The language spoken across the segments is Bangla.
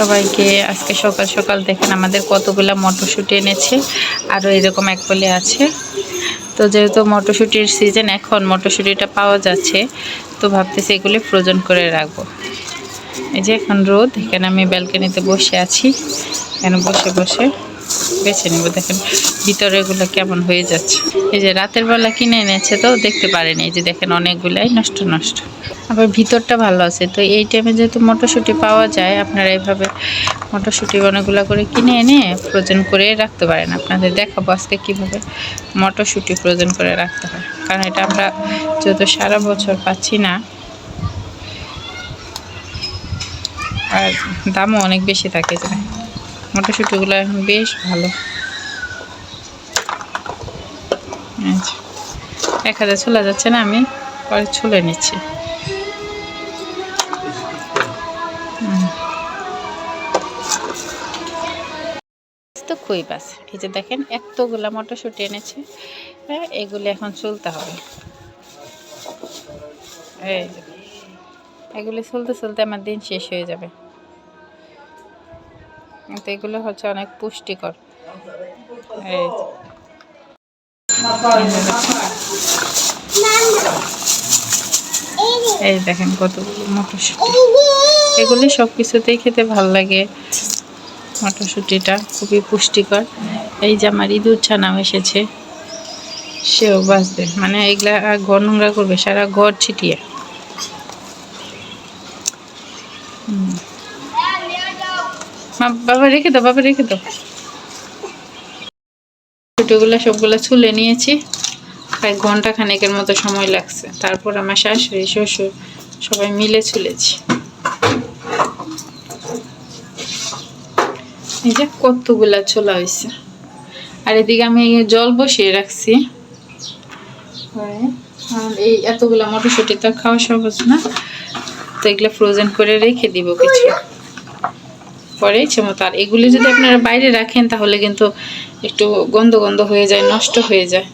সবাইকে, আজকে সকাল সকাল দেখেন আমাদের কতগুলো মটরশুঁটি এনেছে, আরও এরকম এক বলে আছে। তো যেহেতু মটরশুঁটির সিজন এখন, মটরশুঁটিটা পাওয়া যাচ্ছে, তো ভাবতেছি এগুলি ফ্রোজন করে রাখব। এই যে এখন রোদ, এখানে আমি ব্যালকানিতে বসে আছি, এখানে বসে বসে। বেছে নেব, দেখেন ভিতরে এগুলো কেমন হয়ে যাচ্ছে। এই যে রাতের বেলা কিনে এনেছে তো, দেখতে পারেনি। এই যে দেখেন অনেকগুলাই নষ্ট নষ্ট। আবার ভিতরটা ভালো আছে। তো এই টাইমে যেহেতু মটরশুঁটি পাওয়া যায়, আপনারা এইভাবে মটরশুঁটি অনেকগুলো করে কিনে এনে ফ্রোজেন করে রাখতে পারেন। আপনাদের দেখাবো আজকে কীভাবে মটরশুঁটি ফ্রোজেন করে রাখতে হয়। কারণ এটা আমরা যেহেতু সারা বছর পাচ্ছি না, আর দামও অনেক বেশি থাকে যে মটরশুঁটিগুলো এখন বেশ ভালো। আচ্ছা এক হাজার ছোলা যাচ্ছে না, আমি পরে ছুলে নিচ্ছি। তো খুবই বাস এই যে দেখেন, এতগুলা মটরশুঁটি এনেছে। হ্যাঁ এগুলি এখন চলতে হবে। এই এগুলি চলতে চলতে আমার দিন শেষ হয়ে যাবে। কিন্তু এগুলো হচ্ছে অনেক পুষ্টিকর। এই দেখেন কতগুলো মটরশুঁটি। এগুলি সব কিছুতেই খেতে ভালো লাগে। মটরশুঁটিটা খুবই পুষ্টিকর। এই যে আমার ইঁদুর ছানাও এসেছে। সেও বাঁচবে। মানে এগুলা ঘর নোংরা করবে, সারা ঘর ছিটিয়ে। বাবা রেখে দাও, বাবা রেখে দাও। ছোটোগুলো সবগুলো ছুলে নিয়েছি। প্রায় ঘণ্টা খানেকের মতো সময় লাগছে। তারপর আমার শাশুড়ি, শ্বশুর সবাই মিলে ছুলেছি এই যে কতগুলা ছোলা হয়েছে আর এদিকে আমি জল বসিয়ে রাখছি। এই এতগুলা মটরশুটি তো খাওয়া সহজ না। তো এগুলো ফ্রোজেন করে রেখে দিব কিছু। পরে ইচ্ছে আর এগুলি যদি আপনারা বাইরে রাখেন, তাহলে কিন্তু একটু গন্ধ গন্ধ হয়ে যায়, নষ্ট হয়ে যায়।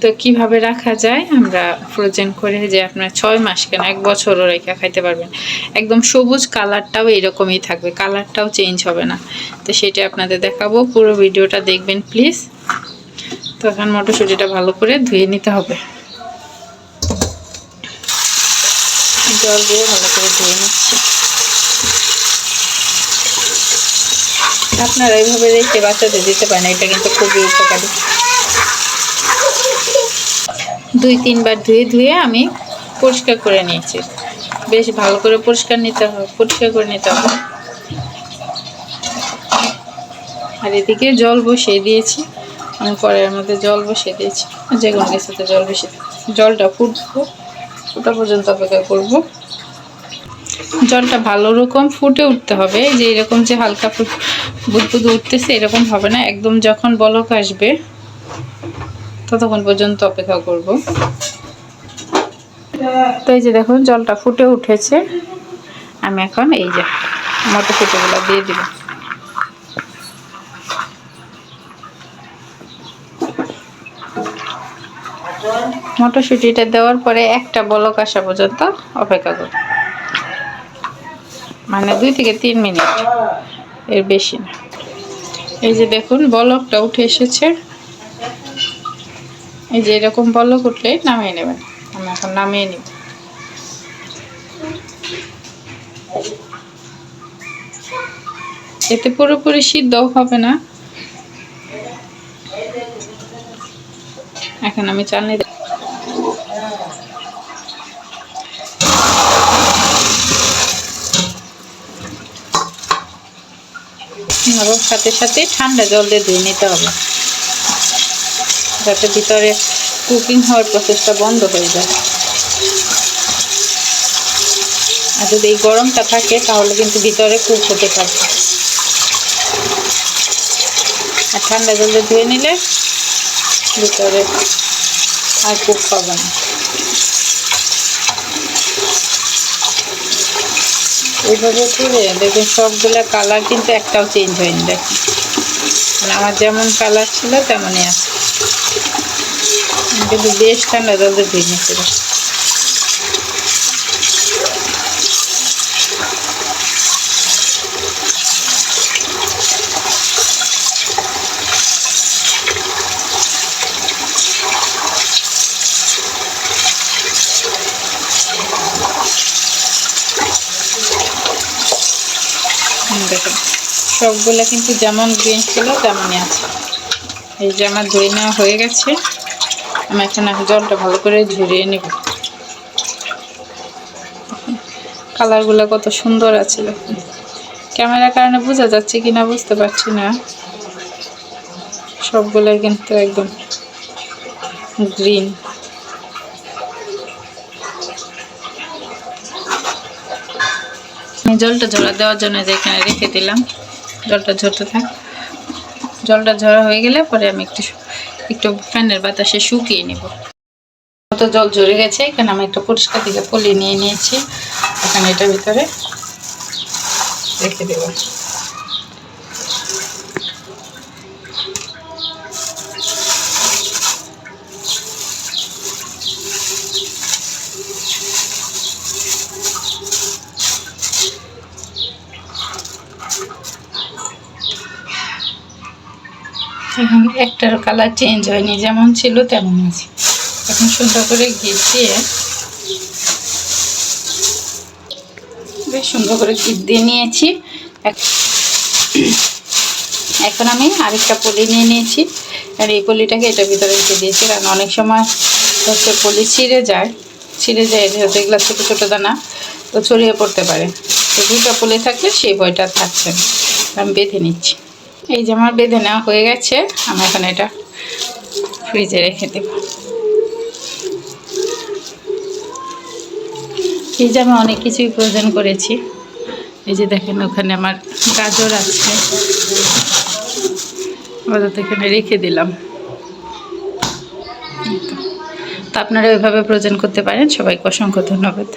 তো কীভাবে রাখা যায়? আমরা ফ্রোজেন করে যে আপনার ছয় মাস কেন, এক বছরও রেখে খাইতে পারবেন। একদম সবুজ কালারটাও এরকমই থাকবে, কালারটাও চেঞ্জ হবে না। তো সেটা আপনাদের দেখাবো, পুরো ভিডিওটা দেখবেন, প্লিজ। তো এখন মটরশুঁটিটা ভালো করে ধুয়ে নিতে হবে। জল দিয়ে ভালো করে ধুয়ে নিচ্ছি। আপনারা এইভাবে রেখে বাচ্চাদের দিতে পারেন, এটা কিন্তু খুবই উপকারী। দুই, তিনবার ধুয়ে ধুয়ে আমি পরিষ্কার করে নিয়েছি। বেশ ভালো করে পরিষ্কার নিতে হবে, পরিষ্কার করে নিতে হবে। আর এদিকে জল বসিয়ে দিয়েছি। আমি কড়াইয়ের মধ্যে জল বসিয়ে দিয়েছি। যে কোনো কিছুতে জল বসিয়ে। জলটা ফুটবো, ফুটা পর্যন্ত অপেক্ষা করব। জলটা ভালো রকম ফুটে উঠতে হবে। যে এরকম যে হালকা বুদবুদ উঠতেছে, এরকম হবে না। একদম যখন বলক আসবে, ততক্ষণ পর্যন্ত অপেক্ষা করব। তো এই যে দেখুন, জলটা ফুটে উঠেছে। আমি এখন এই যে মটরশুঁটিগুলো দিয়ে দিব। মটরশুঁটিটা দেওয়ার পরে একটা বলক আসা পর্যন্ত অপেক্ষা করব। মানে দুই থেকে তিন মিনিট এর বেশি না। এই যে দেখুন, বলকটা উঠে এসেছে। এই যে এরকম বলক উঠলে নামিয়ে নেবেন। আমি এখন নামিয়ে নিব। এতে পুরোপুরি সিদ্ধ হবে না। এখন আমি চালনি আবার সাথে সাথে ঠান্ডা জল দিয়ে ধুয়ে নিতে হবে। যাতে ভিতরে কুকিং হওয়ার প্রসেসটা বন্ধ হয়ে যায়। আর যদি এই গরমটা থাকে, তাহলে কিন্তু ভিতরে কুক হতে থাকবে আর ঠান্ডা জল ধুয়ে নিলে ভিতরে আর কুক হবে না। এইভাবে করে দেখুন, সবগুলো কালার কিন্তু একটাও চেঞ্জ হয়নি, দেখুন। মানে আমার যেমন কালার ছিল তেমনই আছে। কিন্তু বেশ ঠান্ডা জল দিয়ে ধুয়ে দেখুন সবগুলো কিন্তু যেমন গ্রিন ছিল, তেমনই আছে। এই যে আমার ধুয়ে নেওয়া হয়ে গেছে, আমি এখন জলটা ভালো করে ঝরিয়ে নেব। কালারগুলো কত সুন্দর আছে দেখুন ক্যামেরার কারণে বোঝা যাচ্ছে কিনা বুঝতে পারছি না। সবগুলো কিন্তু একদম গ্রিন জলটা ঝরা দেওয়ার জন্য যে এখানে রেখে দিলাম। জলটা ঝরতে থাক। জলটা ঝরা হয়ে গেলে পরে আমি একটু একটু ফ্যানের বাতাসে শুকিয়ে নেব। তো জল ঝরে গেছে, এখানে আমি একটা পরিষ্কার দিকে পলি নিয়ে নিয়েছি। এখানে এটার ভিতরে রেখে দেবো। এখন একটার কালার চেঞ্জ হয়নি, যেমন ছিল তেমন আছে। এখন সুন্দর করে গিট দিয়ে বেশ সুন্দর করে গিট দিয়ে নিয়েছি। এখন আমি আরেকটা পলি নিয়ে নিয়েছি। আর এই পলিটাকে এটার ভিতরে রেখে দিয়েছি, কারণ অনেক সময় হচ্ছে পলি ছিঁড়ে যায়। ছিঁড়ে যায় যেহেতু এগুলো ছোটো ছোটো দানা, তো ছড়িয়ে পড়তে পারে। তো দুইটা পলি থাকলে সেই বইটা থাকছে আমি বেঁধে নিচ্ছি। এই যে আমার বেঁধে নেওয়া হয়ে গেছে, আমি এখন এটা ফ্রিজে রেখে দেব। এই যে আমি অনেক কিছুই প্রয়োজন করেছি। এই যে দেখেন, ওখানে আমার গাজর আছে। আপাতত এখানে রেখে দিলাম। তো আপনারা ওইভাবে প্রয়োজন করতে পারেন। সবাইকে অসংখ্য ধন্যবাদ।